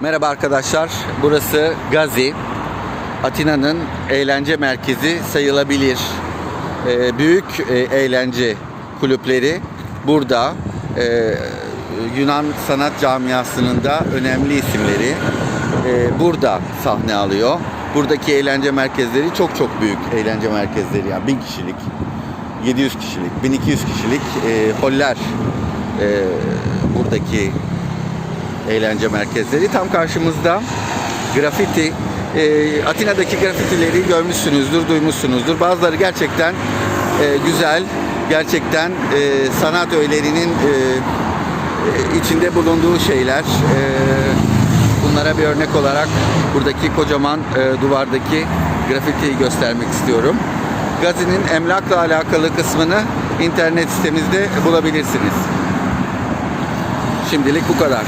Merhaba arkadaşlar. Burası Gazi. Atina'nın eğlence merkezi sayılabilir. Ee, büyük e, eğlence kulüpleri burada. Ee, Yunan sanat camiasının da önemli isimleri e, burada sahne alıyor. Buradaki eğlence merkezleri çok çok büyük eğlence merkezleri yani 1000 kişilik, 700 kişilik, 1200 kişilik e, holler e, buradaki eğlence merkezleri. Tam karşımızda grafiti. Ee, Atina'daki grafitileri görmüşsünüzdür, duymuşsunuzdur. Bazıları gerçekten e, güzel, gerçekten e, sanat öğelerinin e, e, içinde bulunduğu şeyler. E, bunlara bir örnek olarak buradaki kocaman e, duvardaki grafitiyi göstermek istiyorum. Gazi'nin emlakla alakalı kısmını internet sitemizde bulabilirsiniz. Şimdilik bu kadar.